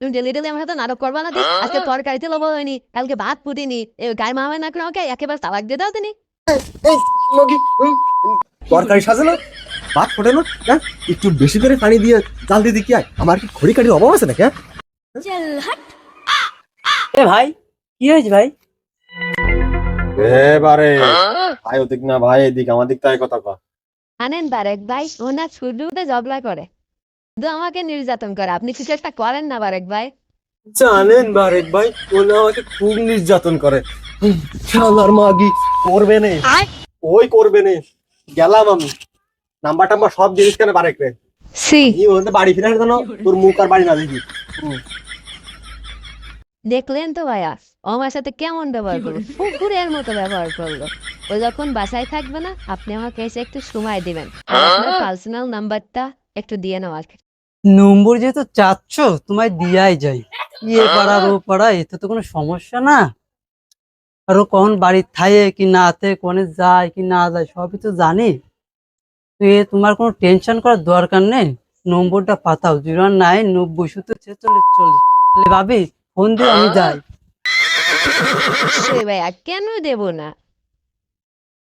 তুমি daily daily আমার সাথে নাটক করবা না? আজকে তরকারিতে লবো হয়নি কালকে ভাত ফুটিনি এ গায়ে মামা না করে আমাকে একেবারে তালাক দিয়ে দাও তিনি তরকারি সাজানো ভাত ফোটানো হ্যাঁ একটু বেশি করে পানি দিয়ে জাল দিয়ে কি আমার কি খড়ি কাঠির অভাব আছে নাকি? এ ভাই কি হয়েছে ভাই এবারে ভাই ওদিক না ভাই এদিক আমার দিক তাই কথা কয় আনেন বারেক ভাই ও না শুরুতে জবলা করে শুধু আমাকে নির্যাতন করে। আপনি কিছু একটা করেন না বারেক ভাই। জানেন বারেক ভাই ওনা আমাকে খুব নির্যাতন করে। শালার মাগি করবে নে। ওই করবে নে। গেলাম আমি। নাম্বার টাম্বার সব জিনিস কেন বারেক রে। সি। এই ওখানে বাড়ি ফিরে আসবে তোর মুখ আর বাড়ি না দেখি। দেখলেন তো ভাইয়া আমার সাথে কেমন ব্যবহার করল? কুকুরের মতো ব্যবহার করল। ও যখন বাসায় থাকবে না আপনি আমাকে এসে একটু সময় দিবেন। পার্সোনাল নাম্বারটা একটু দিয়ে নেওয়ার নম্বর যেহেতু চাচ্ছ, তোমায় দিয়াই যাই। ইয়ে পাড়ার ও পাড়া এতে তো কোনো সমস্যা না। আর ও কখন বাড়ি থাকে কি না থাকে কোনে যায়, কি না যায়, সবই তো জানি। এ তোমার কোনো টেনশন করার দরকার নেই। নম্বরটা পাতাও, জিরো নাইন নব্বই সত্তর ছেচল্লিশ চল্লিশ। তাহলে ভাবি, ফোন দিয়ে আমি যাই। কেন দেব না?